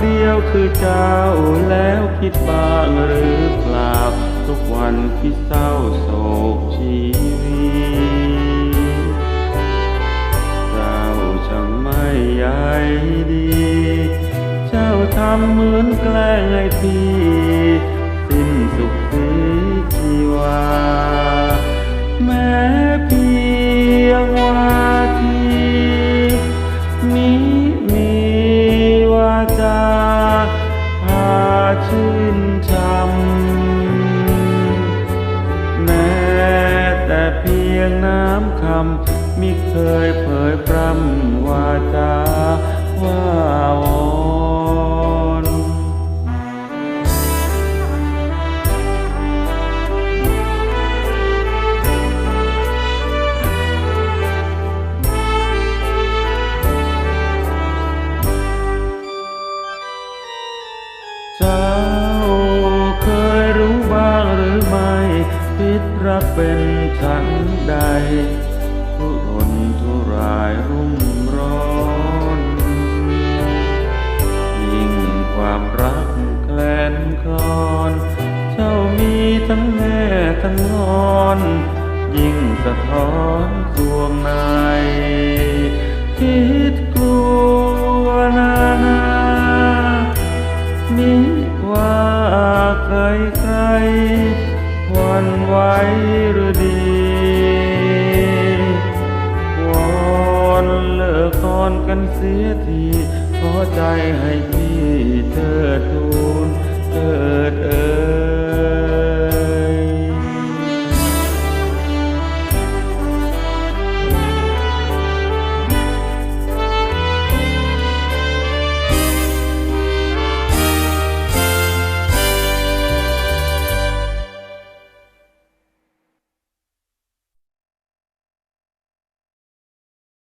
เดียวคือเจ้าแล้วคิดบ้างหรือเปล่า ทุกวันที่เศร้าโศกชีวิตเจ้าช่างไม่ใยดี เจ้าทำเหมือนแกล้งให้พี่ ยงน้ำคำมิเคยเผยพร่ำวาจา เป็นฉันใดทุรนทุรายรุ่มร้อน ยิ่งความรักแคลนคลอนเจ้ามีทั้งแง่ทั้งงอน ยิ่งสะท้อนดวงในคิดกลัวนานามิว่าใครใคร วันไหวหรือดีวอนเลิกตอนกันเสียทีขอใจให้พี่เธอทูลเถิดเอ่